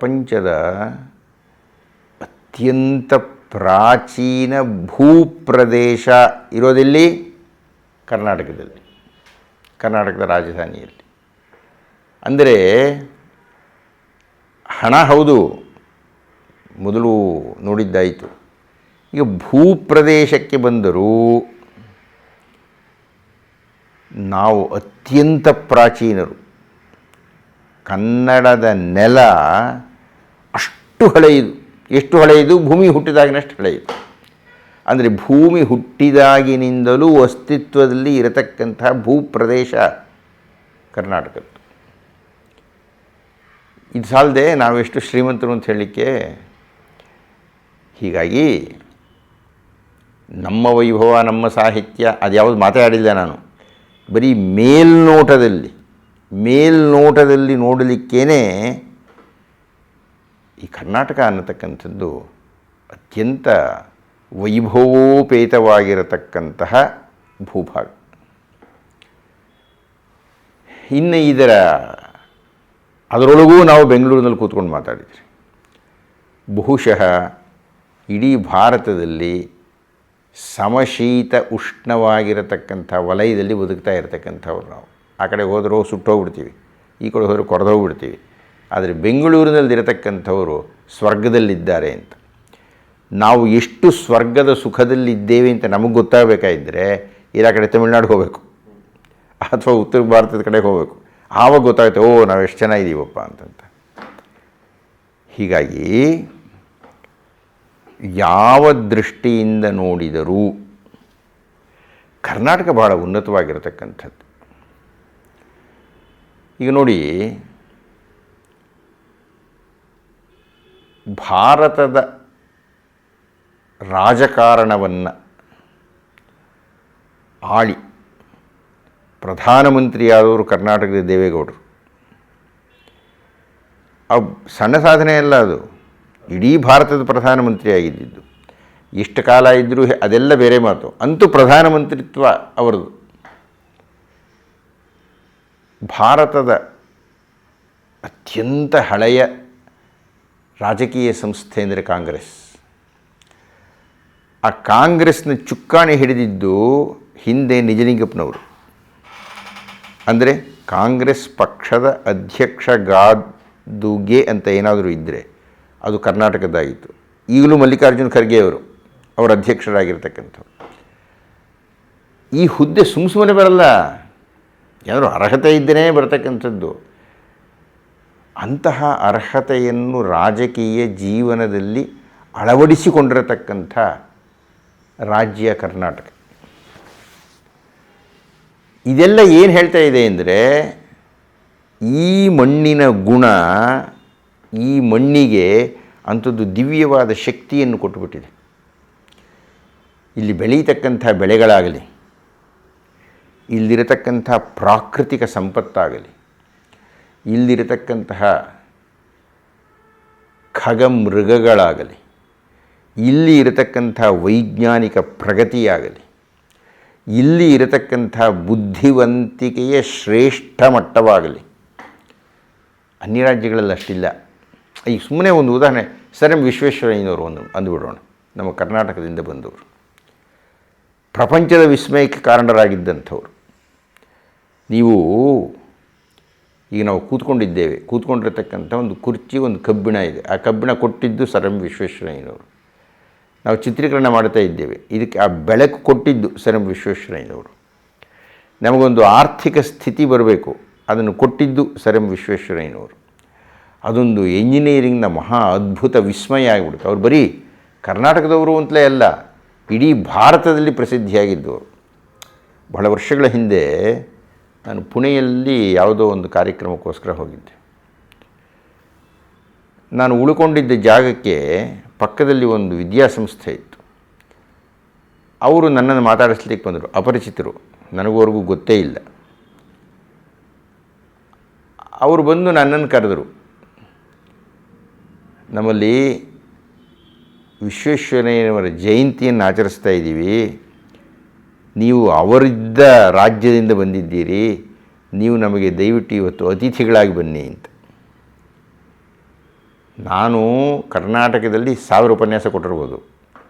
ಪ್ರಪಂಚದ ಅತ್ಯಂತ ಪ್ರಾಚೀನ ಭೂಪ್ರದೇಶ ಇರೋದೆಲ್ಲಿ ಕರ್ನಾಟಕದಲ್ಲಿ, ಕರ್ನಾಟಕದ ರಾಜಧಾನಿಯಲ್ಲಿ. ಅಂದರೆ ಹಣ ಹೌದು, ಮೊದಲು ನೋಡಿದ್ದಾಯಿತು. ಈಗ ಭೂಪ್ರದೇಶಕ್ಕೆ ಬಂದರೂ ನಾವು ಅತ್ಯಂತ ಪ್ರಾಚೀನರು. ಕನ್ನಡದ ನೆಲ ಅಷ್ಟು ಹಳೆಯದು? ಎಷ್ಟು ಹಳೆಯದು? ಭೂಮಿ ಹುಟ್ಟಿದಾಗಿನಷ್ಟು ಹಳೆಯದು. ಅಂದರೆ ಭೂಮಿ ಹುಟ್ಟಿದಾಗಿನಿಂದಲೂ ಅಸ್ತಿತ್ವದಲ್ಲಿ ಇರತಕ್ಕಂತಹ ಭೂಪ್ರದೇಶ ಕರ್ನಾಟಕದ್ದು. ಇದು ಸಾಲದೆ ನಾವೆಷ್ಟು ಶ್ರೀಮಂತರು ಅಂತ ಹೇಳಲಿಕ್ಕೆ ಹೀಗಾಗಿ ನಮ್ಮ ವೈಭವ, ನಮ್ಮ ಸಾಹಿತ್ಯ ಅದು ಯಾವುದು ಮಾತಾಡಿಲ್ಲ ನಾನು. ಬರೀ ಮೇಲ್ನೋಟದಲ್ಲಿ ಮೇಲ್ನೋಟದಲ್ಲಿ ನೋಡಲಿಕ್ಕೇ ಈ ಕರ್ನಾಟಕ ಅನ್ನತಕ್ಕಂಥದ್ದು ಅತ್ಯಂತ ವೈಭವೋಪೇತವಾಗಿರತಕ್ಕಂತಹ ಭೂಭಾಗ. ಇನ್ನು ಇದರ ಅದರೊಳಗೂ ನಾವು ಬೆಂಗಳೂರಿನಲ್ಲಿ ಕೂತ್ಕೊಂಡು ಮಾತಾಡಿದ್ರಿ. ಬಹುಶಃ ಇಡೀ ಭಾರತದಲ್ಲಿ ಸಮಶೀತ ಉಷ್ಣವಾಗಿರತಕ್ಕಂಥ ವಲಯದಲ್ಲಿ ಬದುಕ್ತಾ ಇರತಕ್ಕಂಥವ್ರು ನಾವು. ಆ ಕಡೆ ಹೋದರೂ ಸುಟ್ಟೋಗ್ಬಿಡ್ತೀವಿ. ಈ ಕಡೆ ಹೋದರೆ ಕೊರೆದೋಗ್ಬಿಡ್ತೀವಿ. ಆದರೆ ಬೆಂಗಳೂರಿನಲ್ಲಿರತಕ್ಕಂಥವರು ಸ್ವರ್ಗದಲ್ಲಿದ್ದಾರೆ ಅಂತ. ನಾವು ಎಷ್ಟು ಸ್ವರ್ಗದ ಸುಖದಲ್ಲಿದ್ದೇವೆ ಅಂತ ನಮಗೆ ಗೊತ್ತಾಗಬೇಕಾಗಿದ್ದರೆ ಇಲ್ಲ ಕಡೆ ತಮಿಳ್ನಾಡು ಹೋಗಬೇಕು. ಅಥವಾ ಉತ್ತರ ಭಾರತದ ಕಡೆ ಹೋಗಬೇಕು. ಆವಾಗ ಗೊತ್ತಾಗುತ್ತೆ ಓ ನಾವು ಎಷ್ಟು ಚೆನ್ನಾಗಿದ್ದೀವಪ್ಪ ಅಂತಂತ. ಹೀಗಾಗಿ ಯಾವ ದೃಷ್ಟಿಯಿಂದ ನೋಡಿದರೂ ಕರ್ನಾಟಕ ಬಹಳ ಉನ್ನತವಾಗಿರತಕ್ಕಂಥದ್ದು. ಈಗ ನೋಡಿ ಭಾರತದ ರಾಜಕಾರಣವನ್ನು ಆಳಿ ಪ್ರಧಾನಮಂತ್ರಿಯಾದವರು ಕರ್ನಾಟಕದ ದೇವೇಗೌಡರು. ಅವು ಸಣ್ಣ ಸಾಧನೆ ಅಲ್ಲ ಅದು. ಇಡೀ ಭಾರತದ ಪ್ರಧಾನಮಂತ್ರಿ ಆಗಿದ್ದಿದ್ದು ಇಷ್ಟು ಕಾಲ ಇದ್ದರೂ ಅದೆಲ್ಲ ಬೇರೆ ಮಾತು. ಅಂತೂ ಪ್ರಧಾನಮಂತ್ರಿತ್ವ ಅವರದು. ಭಾರತದ ಅತ್ಯಂತ ಹಳೆಯ ರಾಜಕೀಯ ಸಂಸ್ಥೆ ಅಂದರೆ ಕಾಂಗ್ರೆಸ್. ಆ ಕಾಂಗ್ರೆಸ್ನ ಚುಕ್ಕಾಣಿ ಹಿಡಿದಿದ್ದು ಹಿಂದೆ ನಿಜಲಿಂಗಪ್ಪನವರು. ಅಂದರೆ ಕಾಂಗ್ರೆಸ್ ಪಕ್ಷದ ಅಧ್ಯಕ್ಷ ಗಾದುಗೆ ಅಂತ ಏನಾದರೂ ಇದ್ದರೆ ಅದು ಕರ್ನಾಟಕದ್ದಾಗಿತ್ತು. ಈಗಲೂ ಮಲ್ಲಿಕಾರ್ಜುನ ಖರ್ಗೆ ಅವರು ಅವರ ಅಧ್ಯಕ್ಷರಾಗಿರ್ತಕ್ಕಂಥವ್ರು. ಈ ಹುದ್ದೆ ಸುಮ್ಮ ಸುಮ್ಮನೆ ಬರಲ್ಲ. ಏನಾದರೂ ಅರ್ಹತೆ ಇದ್ದೇ ಬರತಕ್ಕಂಥದ್ದು. ಅಂತಹ ಅರ್ಹತೆಯನ್ನು ರಾಜಕೀಯ ಜೀವನದಲ್ಲಿ ಅಳವಡಿಸಿಕೊಂಡಿರತಕ್ಕಂಥ ರಾಜ್ಯ ಕರ್ನಾಟಕ. ಇದೆಲ್ಲ ಏನು ಹೇಳ್ತಾ ಇದೆ ಅಂದರೆ, ಈ ಮಣ್ಣಿನ ಗುಣ, ಈ ಮಣ್ಣಿಗೆ ಅಂಥದ್ದು ದಿವ್ಯವಾದ ಶಕ್ತಿಯನ್ನು ಕೊಟ್ಟುಬಿಟ್ಟಿದೆ. ಇಲ್ಲಿ ಬೆಳೀತಕ್ಕಂಥ ಬೆಳೆಗಳಾಗಲಿ, ಇಲ್ಲಿರತಕ್ಕಂಥ ಪ್ರಾಕೃತಿಕ ಸಂಪತ್ತಾಗಲಿ ಇಲ್ಲಿರತಕ್ಕಂತಹ ಖಗಮೃಗಗಳಾಗಲಿ ಇಲ್ಲಿ ಇರತಕ್ಕಂಥ ವೈಜ್ಞಾನಿಕ ಪ್ರಗತಿಯಾಗಲಿ, ಇಲ್ಲಿ ಇರತಕ್ಕಂಥ ಬುದ್ಧಿವಂತಿಕೆಯ ಶ್ರೇಷ್ಠ ಮಟ್ಟವಾಗಲಿ, ಅನ್ಯ ರಾಜ್ಯಗಳಲ್ಲಿ ಅಷ್ಟಿಲ್ಲ. ಈ ಸುಮ್ಮನೆ ಒಂದು ಉದಾಹರಣೆ, ಸರ್ ಎಂ ವಿಶ್ವೇಶ್ವರಯ್ಯನವರು ಒಂದು ಅಂದುಬಿಡೋಣ, ನಮ್ಮ ಕರ್ನಾಟಕದಿಂದ ಬಂದವರು. ಪ್ರಪಂಚದ ವಿಸ್ಮಯಕ್ಕೆ ಕಾರಣರಾಗಿದ್ದಂಥವ್ರು. ನೀವು ಈಗ ನಾವು ಕೂತ್ಕೊಂಡಿದ್ದೇವೆ. ಕೂತ್ಕೊಂಡಿರ್ತಕ್ಕಂಥ ಒಂದು ಕುರ್ಚಿ, ಒಂದು ಕಬ್ಬಿಣ ಇದೆ. ಆ ಕಬ್ಬಿಣ ಕೊಟ್ಟಿದ್ದು ಸರ್ ಎಂ ವಿಶ್ವೇಶ್ವರಯ್ಯನವರು. ನಾವು ಚಿತ್ರೀಕರಣ ಮಾಡ್ತಾ ಇದ್ದೇವೆ. ಇದಕ್ಕೆ ಆ ಬೆಳಕು ಕೊಟ್ಟಿದ್ದು ಸರ್ ಎಂ ವಿಶ್ವೇಶ್ವರಯ್ಯನವರು. ನಮಗೊಂದು ಆರ್ಥಿಕ ಸ್ಥಿತಿ ಬರಬೇಕು. ಅದನ್ನು ಕೊಟ್ಟಿದ್ದು ಸರ್ ಎಂ ವಿಶ್ವೇಶ್ವರಯ್ಯನವರು. ಅದೊಂದು ಎಂಜಿನಿಯರಿಂಗ್ನ ಮಹಾ ಅದ್ಭುತ ವಿಸ್ಮಯ ಆಗಿಬಿಡುತ್ತೆ. ಅವ್ರು ಬರೀ ಕರ್ನಾಟಕದವರು ಅಂತಲೇ ಅಲ್ಲ, ಇಡೀ ಭಾರತದಲ್ಲಿ ಪ್ರಸಿದ್ಧಿಯಾಗಿದ್ದವರು. ಬಹಳ ವರ್ಷಗಳ ಹಿಂದೆ ನಾನು ಪುಣೆಯಲ್ಲಿ ಯಾವುದೋ ಒಂದು ಕಾರ್ಯಕ್ರಮಕ್ಕೋಸ್ಕರ ಹೋಗಿದ್ದೆ. ನಾನು ಉಳ್ಕೊಂಡಿದ್ದ ಜಾಗಕ್ಕೆ ಪಕ್ಕದಲ್ಲಿ ಒಂದು ವಿದ್ಯಾಸಂಸ್ಥೆ ಇತ್ತು. ಅವರು ನನ್ನನ್ನು ಮಾತಾಡಿಸ್ಲಿಕ್ಕೆ ಬಂದರು. ಅಪರಿಚಿತರು. ನನಗೂವರೆಗೂ ಗೊತ್ತೇ ಇಲ್ಲ. ಅವರು ಬಂದು ನನ್ನನ್ನು ಕರೆದರು. ನಮ್ಮಲ್ಲಿ ವಿಶ್ವೇಶ್ವರಯ್ಯನವರ ಜಯಂತಿಯನ್ನು ಆಚರಿಸ್ತಾ ಇದ್ದೀವಿ. ನೀವು ಅವರಿದ್ದ ರಾಜ್ಯದಿಂದ ಬಂದಿದ್ದೀರಿ, ನೀವು ನಮಗೆ ದಯವಿಟ್ಟು ಇವತ್ತು ಅತಿಥಿಗಳಾಗಿ ಬನ್ನಿ ಅಂತ. ನಾನು ಕರ್ನಾಟಕದಲ್ಲಿ ಸಾವಿರ ಉಪನ್ಯಾಸ ಕೊಟ್ಟಿರ್ಬೋದು.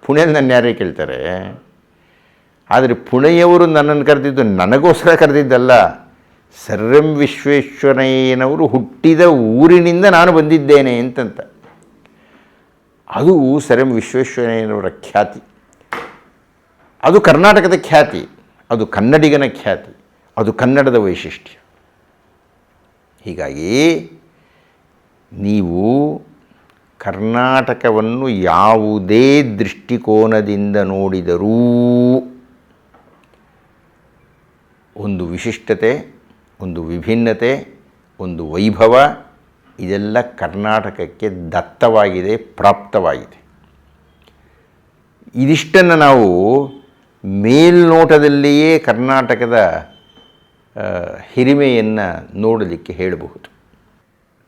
ಪುಣೆಯಲ್ಲಿ ನನ್ನ ಯಾರೇ ಕೇಳ್ತಾರೆ, ಆದರೆ ಪುಣೆಯವರು ನನ್ನನ್ನು ಕರೆದಿದ್ದು ನನಗೋಸ್ಕರ ಕರೆದಿದ್ದಲ್ಲ ಸರ್ವಂ ವಿಶ್ವೇಶ್ವರಯ್ಯನವರು ಹುಟ್ಟಿದ ಊರಿನಿಂದ ನಾನು ಬಂದಿದ್ದೇನೆ ಅಂತಂತ. ಅದು ಸರ್ ಎಂ ವಿಶ್ವೇಶ್ವರಯ್ಯನವರ ಖ್ಯಾತಿ. ಅದು ಕರ್ನಾಟಕದ ಖ್ಯಾತಿ, ಅದು ಕನ್ನಡಿಗನ ಖ್ಯಾತಿ, ಅದು ಕನ್ನಡದ ವೈಶಿಷ್ಟ್ಯ. ಹೀಗಾಗಿ ನೀವು ಕರ್ನಾಟಕವನ್ನು ಯಾವುದೇ ದೃಷ್ಟಿಕೋನದಿಂದ ನೋಡಿದರೂ ಒಂದು ವಿಶಿಷ್ಟತೆ, ಒಂದು ವಿಭಿನ್ನತೆ, ಒಂದು ವೈಭವ ಇದೆಲ್ಲ ಕರ್ನಾಟಕಕ್ಕೆ ದತ್ತವಾಗಿದೆ, ಪ್ರಾಪ್ತವಾಗಿದೆ. ಇದಿಷ್ಟನ್ನು ನಾವು ಮೇಲ್ನೋಟದಲ್ಲಿಯೇ ಕರ್ನಾಟಕದ ಹಿರಿಮೆಯನ್ನು ನೋಡಲಿಕ್ಕೆ ಹೇಳಬಹುದು.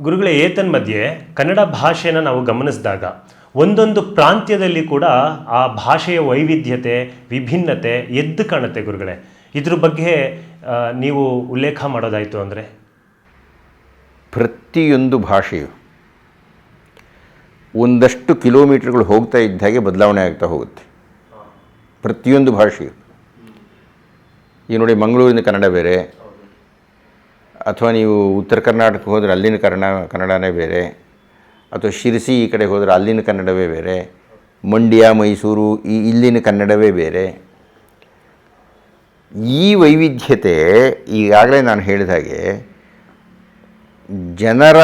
ಗುರುಗಳೇ ಏತನ್ಮಧ್ಯೆ ಕನ್ನಡ ಭಾಷೆಯನ್ನು ನಾವು ಗಮನಿಸಿದಾಗ ಒಂದೊಂದು ಪ್ರಾಂತ್ಯದಲ್ಲಿ ಕೂಡ ಆ ಭಾಷೆಯ ವೈವಿಧ್ಯತೆ ವಿಭಿನ್ನತೆ ಎದ್ದು ಕಾಣುತ್ತೆ ಗುರುಗಳೇ. ಇದ್ರ ಬಗ್ಗೆ ನೀವು ಉಲ್ಲೇಖ ಮಾಡೋದಾಯಿತು ಅಂದರೆ? ಪ್ರತಿಯೊಂದು ಭಾಷೆಯು ಒಂದಷ್ಟು ಕಿಲೋಮೀಟರ್ಗಳು ಹೋಗ್ತಾ ಇದ್ದ ಹಾಗೆ ಬದಲಾವಣೆ ಆಗ್ತಾ ಹೋಗುತ್ತೆ. ಪ್ರತಿಯೊಂದು ಭಾಷೆಯು. ಈಗ ನೋಡಿ ಮಂಗಳೂರಿನ ಕನ್ನಡ ಬೇರೆ. ಅಥವಾ ನೀವು ಉತ್ತರ ಕರ್ನಾಟಕಕ್ಕೆ ಹೋದರೆ ಅಲ್ಲಿನ ಕನ್ನಡ ಕನ್ನಡನೇ ಬೇರೆ. ಅಥವಾ ಶಿರಸಿ ಈ ಕಡೆ ಹೋದರೆ ಅಲ್ಲಿನ ಕನ್ನಡವೇ ಬೇರೆ. ಮಂಡ್ಯ, ಮೈಸೂರು ಈ ಇಲ್ಲಿನ ಕನ್ನಡವೇ ಬೇರೆ. ಈ ವೈವಿಧ್ಯತೆ ಈಗಾಗಲೇ ನಾನು ಹೇಳಿದ ಹಾಗೆ ಜನರ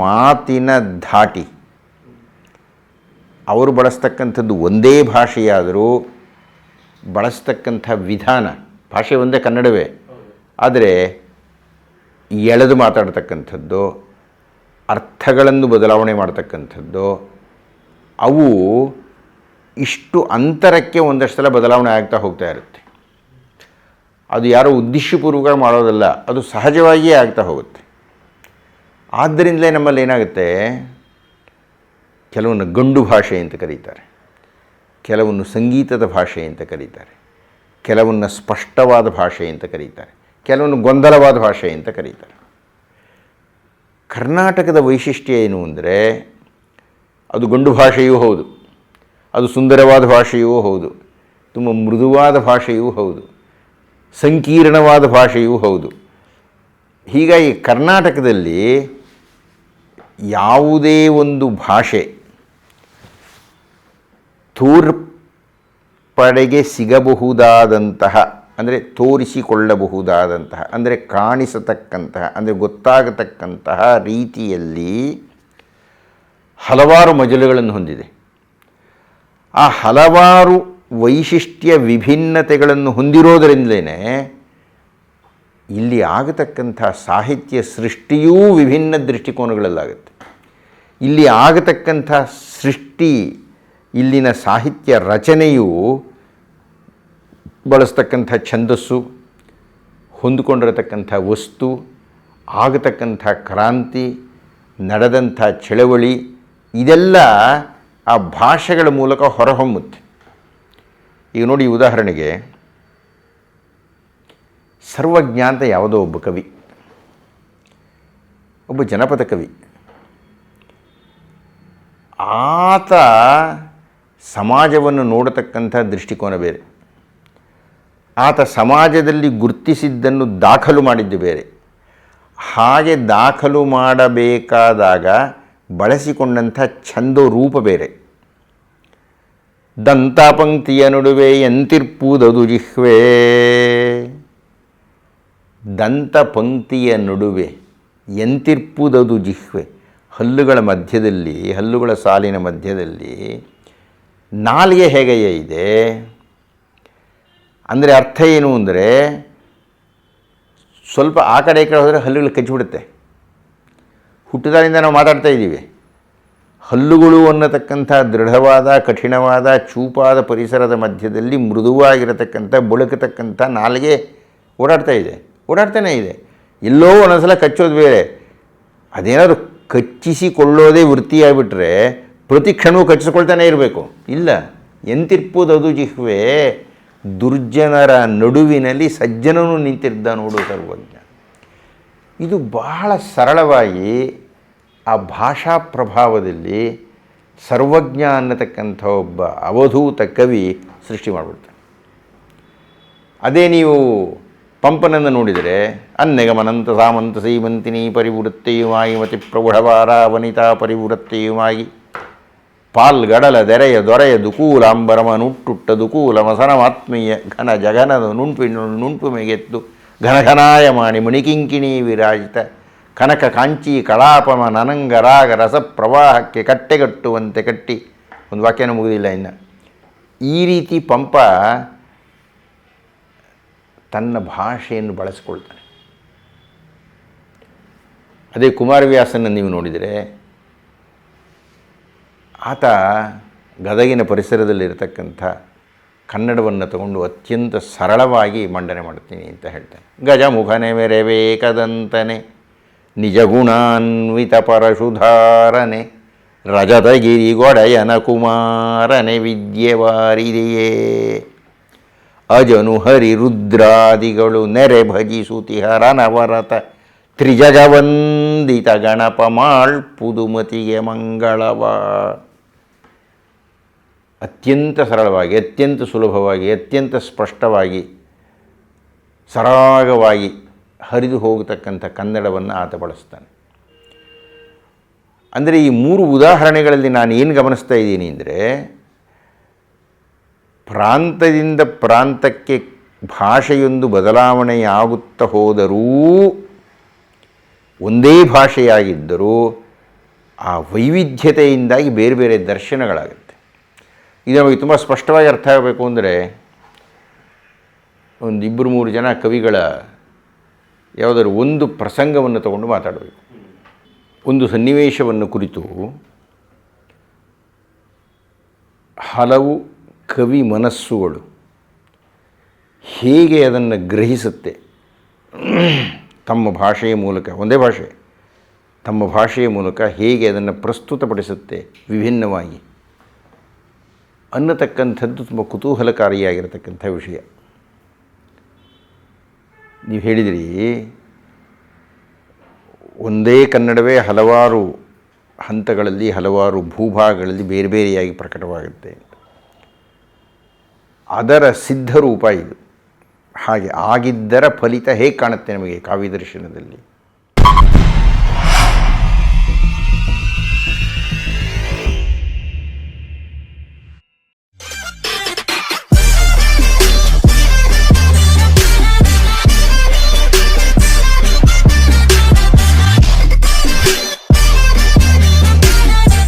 ಮಾತಿನ ಧಾಟಿ. ಅವರು ಬಳಸ್ತಕ್ಕಂಥದ್ದು ಒಂದೇ ಭಾಷೆಯಾದರೂ ಬಳಸ್ತಕ್ಕಂಥ ವಿಧಾನ, ಭಾಷೆ ಒಂದೇ ಕನ್ನಡವೇ. ಆದರೆ ಎಳೆದು ಮಾತಾಡ್ತಕ್ಕಂಥದ್ದು, ಅರ್ಥಗಳನ್ನು ಬದಲಾವಣೆ ಮಾಡ್ತಕ್ಕಂಥದ್ದು, ಅವು ಇಷ್ಟು ಅಂತರಕ್ಕೆ ಒಂದಷ್ಟು ಸಲ ಬದಲಾವಣೆ ಆಗ್ತಾ ಹೋಗ್ತಾ ಇರುತ್ತೆ. ಅದು ಯಾರೋ ಉದ್ದೇಶಪೂರ್ವಕ ಮಾಡೋದಲ್ಲ, ಅದು ಸಹಜವಾಗಿಯೇ ಆಗ್ತಾ ಹೋಗುತ್ತೆ. ಆದ್ದರಿಂದಲೇ ನಮ್ಮಲ್ಲಿ ಏನಾಗುತ್ತೆ? ಕೆಲವನ್ನು ಗಂಡು ಭಾಷೆ ಅಂತ ಕರೀತಾರೆ. ಕೆಲವನ್ನು ಸಂಗೀತದ ಭಾಷೆ ಅಂತ ಕರೀತಾರೆ. ಕೆಲವನ್ನು ಸ್ಪಷ್ಟವಾದ ಭಾಷೆ ಅಂತ ಕರೀತಾರೆ. ಕೆಲವನ್ನು ಗೊಂದಲವಾದ ಭಾಷೆ ಅಂತ ಕರೀತಾರೆ. ಕರ್ನಾಟಕದ ವೈಶಿಷ್ಟ್ಯ ಏನು ಅಂದರೆ ಅದು ಗಂಡು ಭಾಷೆಯೂ ಹೌದು, ಅದು ಸುಂದರವಾದ ಭಾಷೆಯೂ ಹೌದು, ತುಂಬ ಮೃದುವಾದ ಭಾಷೆಯೂ ಹೌದು, ಸಂಕೀರ್ಣವಾದ ಭಾಷೆಯೂ ಹೌದು. ಹೀಗಾಗಿ ಕರ್ನಾಟಕದಲ್ಲಿ ಯಾವುದೇ ಒಂದು ಭಾಷೆ ತೋರ್ಪಡೆಗೆ ಸಿಗಬಹುದಾದಂತಹ, ಅಂದರೆ ತೋರಿಸಿಕೊಳ್ಳಬಹುದಾದಂತಹ, ಅಂದರೆ ಕಾಣಿಸತಕ್ಕಂತಹ, ಅಂದರೆ ಗೊತ್ತಾಗತಕ್ಕಂತಹ ರೀತಿಯಲ್ಲಿ ಹಲವಾರು ಮಜಲುಗಳನ್ನು ಹೊಂದಿದೆ. ಆ ಹಲವಾರು ವೈಶಿಷ್ಟ್ಯ ವಿಭಿನ್ನತೆಗಳನ್ನು ಹೊಂದಿರೋದರಿಂದಲೇ ಇಲ್ಲಿ ಆಗತಕ್ಕಂಥ ಸಾಹಿತ್ಯ ಸೃಷ್ಟಿಯೂ ವಿಭಿನ್ನ ದೃಷ್ಟಿಕೋನಗಳಲ್ಲಾಗುತ್ತೆ. ಇಲ್ಲಿ ಆಗತಕ್ಕಂಥ ಸೃಷ್ಟಿ ಇಲ್ಲಿನ ಸಾಹಿತ್ಯ ರಚನೆಯು ಬಳಸ್ತಕ್ಕಂಥ ಛಂದಸ್ಸು, ಹೊಂದಿಕೊಂಡಿರತಕ್ಕಂಥ ವಸ್ತು, ಆಗತಕ್ಕಂಥ ಕ್ರಾಂತಿ, ನಡೆದಂಥ ಚಳವಳಿ, ಇದೆಲ್ಲ ಆ ಭಾಷೆಗಳ ಮೂಲಕ ಹೊರಹೊಮ್ಮುತ್ತೆ. ಈಗ ನೋಡಿ ಉದಾಹರಣೆಗೆ ಸರ್ವಜ್ಞ ಅಂತ ಯಾವುದೋ ಒಬ್ಬ ಕವಿ, ಒಬ್ಬ ಜನಪದ ಕವಿ, ಆತ ಸಮಾಜವನ್ನು ನೋಡತಕ್ಕಂಥ ದೃಷ್ಟಿಕೋನ ಬೇರೆ. ಆತ ಸಮಾಜದಲ್ಲಿ ಗುರುತಿಸಿದ್ದನ್ನು ದಾಖಲು ಮಾಡಿದ್ದು ಬೇರೆ. ಹಾಗೆ ದಾಖಲು ಮಾಡಬೇಕಾದಾಗ ಬಳಸಿಕೊಂಡಂಥ ಛಂದೋ ರೂಪ ಬೇರೆ. ದಂತಪಂಕ್ತಿಯ ನಡುವೆ ಎಂತಿರ್ಪುದದು ಜಿಹ್ವೆ. ದಂತಪಂಕ್ತಿಯ ನಡುವೆ ಎಂತಿರ್ಪುದದು ಜಿಹ್ವೆ. ಹಲ್ಲುಗಳ ಮಧ್ಯದಲ್ಲಿ, ಹಲ್ಲುಗಳ ಸಾಲಿನ ಮಧ್ಯದಲ್ಲಿ ನಾಲಿಗೆ ಹೇಗೆಯೇ ಇದೆ? ಅಂದರೆ ಅರ್ಥ ಏನು ಅಂದರೆ ಸ್ವಲ್ಪ ಆ ಕಡೆ ಈ ಕಡೆ ಹೋದರೆ ಹಲ್ಲುಗಳು ಕಚ್ಚಿಬಿಡುತ್ತೆ ಹುಟ್ಟಿದಾಗಿಂದ ನಾವು ಮಾತಾಡ್ತಾ ಇದ್ದೀವಿ. ಹಲ್ಲುಗಳು ಅನ್ನತಕ್ಕಂಥ ದೃಢವಾದ, ಕಠಿಣವಾದ, ಚೂಪಾದ ಪರಿಸರದ ಮಧ್ಯದಲ್ಲಿ ಮೃದುವಾಗಿರತಕ್ಕಂಥ, ಬಳುಕತಕ್ಕಂಥ ನಾಲಿಗೆ ಓಡಾಡ್ತಾ ಇದೆ. ಓಡಾಡ್ತಾನೇ ಇದೆ. ಎಲ್ಲೋ ಒಂದೊಂದ್ಸಲ ಕಚ್ಚೋದು ಬೇರೆ. ಅದೇನಾದರೂ ಕಚ್ಚಿಸಿಕೊಳ್ಳೋದೇ ವೃತ್ತಿಯಾಗ್ಬಿಟ್ರೆ ಪ್ರತಿ ಕ್ಷಣವೂ ಕಚ್ಚಿಸ್ಕೊಳ್ತಾನೆ ಇರಬೇಕು. ಇಲ್ಲ ಎಂತಿರ್ಪುದದು ಜಿಹ್ವೆ. ದುರ್ಜನರ ನಡುವಿನಲ್ಲಿ ಸಜ್ಜನನು ನಿಂತಿದ್ದ ನೋಡು ಸರ್ವಜ್ಞ. ಇದು ಬಹಳ ಸರಳವಾಗಿ ಆ ಭಾಷಾ ಪ್ರಭಾವದಲ್ಲಿ ಸರ್ವಜ್ಞ ಅನ್ನತಕ್ಕಂಥ ಒಬ್ಬ ಅವಧೂತ ಕವಿ ಸೃಷ್ಟಿ ಮಾಡಿಬಿಡ್ತಾನೆ. ಅದೇ ನೀವು ಪಂಪನನ್ನು ನೋಡಿದರೆ, ಅನ್ನೆಗಮನಂತ ಸಾಮಂತ ಸೀಮಂತಿನಿ ಪರಿವೃತ್ತಿಯುಮಾಗಿ ಮತಿ ಪ್ರೌಢವಾರ ವನಿತಾ ಪರಿವೃತ್ತಿಯುಮಾಗಿ ಪಾಲ್ಗಡಲ ದೆರೆಯ ದೊರೆಯ ದುಕೂಲ ಅಂಬರಮ ನುಟ್ಟುಟ್ಟ ದುಕೂಲ ಮಸನಮಾತ್ಮೀಯ ಘನ ಜಗನದ ನುಣ್ಪಿ ನುಣ್ಪು ಮೆಗೆತ್ತು ಘನಘನಾಯಮಾಣಿ ಮುಣಿಕಿಂಕಿಣಿ ವಿರಾಜಿತ, ಕನಕ ಕಾಂಚಿ ಕಳಾಪಮ ನನಂಗ ರಾಗ ರಸ ಪ್ರವಾಹಕ್ಕೆ ಕಟ್ಟೆಗಟ್ಟುವಂತೆ ಕಟ್ಟಿ. ಒಂದು ವಾಕ್ಯನ ಮುಗಿದಿಲ್ಲ ಇನ್ನು. ಈ ರೀತಿ ಪಂಪ ತನ್ನ ಭಾಷೆಯನ್ನು ಬಳಸ್ಕೊಳ್ತಾನೆ. ಅದೇ ಕುಮಾರವ್ಯಾಸನ ನೀವು ನೋಡಿದರೆ ಆತ ಗದಗಿನ ಪರಿಸರದಲ್ಲಿರತಕ್ಕಂಥ ಕನ್ನಡವನ್ನು ತಗೊಂಡು ಅತ್ಯಂತ ಸರಳವಾಗಿ ಮಂಡನೆ ಮಾಡ್ತೀನಿ ಅಂತ ಹೇಳ್ತಾನೆ. ಗಜಮುಖನೆ ಮೆರೆಬೇಕದಂತನೆ ನಿಜ ಗುಣಾನ್ವಿತ ಪರಶುಧಾರನೆ, ರಜತಗಿರಿ ಗೊಡೆಯನ ಕುಮಾರನೆ ವಿದ್ಯೆವಾರಿದೆಯೇ ಅಜನು ಹರಿ ರುದ್ರಾದಿಗಳು ನೆರೆ ಭಜಿಸುತಿಹರನವರತ ತ್ರಿಜಗವಂದಿತ ಗಣಪ ಮಾಳ್ಪುದುಮತಿಗೆ ಮಂಗಳವ. ಅತ್ಯಂತ ಸರಳವಾಗಿ, ಅತ್ಯಂತ ಸುಲಭವಾಗಿ, ಅತ್ಯಂತ ಸ್ಪಷ್ಟವಾಗಿ, ಸರಾಗವಾಗಿ ಹರಿದು ಹೋಗತಕ್ಕಂಥ ಕನ್ನಡವನ್ನು ಆತ ಬಳಸ್ತಾನೆ. ಅಂದರೆ ಈ ಮೂರು ಉದಾಹರಣೆಗಳಲ್ಲಿ ನಾನು ಏನು ಗಮನಿಸ್ತಾ ಇದ್ದೀನಿ ಅಂದರೆ, ಪ್ರಾಂತದಿಂದ ಪ್ರಾಂತಕ್ಕೆ ಭಾಷೆಯೊಂದು ಬದಲಾವಣೆಯಾಗುತ್ತಾ ಹೋದರೂ, ಒಂದೇ ಭಾಷೆಯಾಗಿದ್ದರೂ, ಆ ವೈವಿಧ್ಯತೆಯಿಂದಾಗಿ ಬೇರೆ ಬೇರೆ ದರ್ಶನಗಳಾಗುತ್ತೆ. ಇದು ನಮಗೆ ತುಂಬ ಸ್ಪಷ್ಟವಾಗಿ ಅರ್ಥ ಆಗಬೇಕು ಅಂದರೆ ಒಂದು ಇಬ್ಬರು ಮೂರು ಜನ ಕವಿಗಳ ಯಾವುದಾದ್ರು ಒಂದು ಪ್ರಸಂಗವನ್ನು ತಗೊಂಡು ಮಾತಾಡಬೇಕು. ಒಂದು ಸನ್ನಿವೇಶವನ್ನು ಕುರಿತು ಹಲವು ಕವಿ ಮನಸ್ಸುಗಳು ಹೇಗೆ ಅದನ್ನು ಗ್ರಹಿಸುತ್ತೆ? ತಮ್ಮ ಭಾಷೆಯ ಮೂಲಕ, ಒಂದೇ ಭಾಷೆ, ತಮ್ಮ ಭಾಷೆಯ ಮೂಲಕ ಹೇಗೆ ಅದನ್ನು ಪ್ರಸ್ತುತಪಡಿಸುತ್ತೆ? ವಿಭಿನ್ನವಾಗಿ. ಅನ್ನತಕ್ಕಂಥದ್ದು ತುಂಬ ಕುತೂಹಲಕಾರಿಯಾಗಿರತಕ್ಕಂಥ ವಿಷಯ. ನೀವು ಹೇಳಿದಿರಿ, ಒಂದೇ ಕನ್ನಡವೇ ಹಲವಾರು ಹಂತಗಳಲ್ಲಿ, ಹಲವಾರು ಭೂಭಾಗಗಳಲ್ಲಿ ಬೇರೆ ಬೇರೆಯಾಗಿ ಪ್ರಕಟವಾಗುತ್ತೆ. ಅದರ ಸಿದ್ಧರೂಪ ಇದು. ಹಾಗೆ ಆಗಿದ್ದರ ಫಲಿತ ಹೇಗೆ ಕಾಣುತ್ತೆ ನಮಗೆ ಕಾವ್ಯದರ್ಶನದಲ್ಲಿ?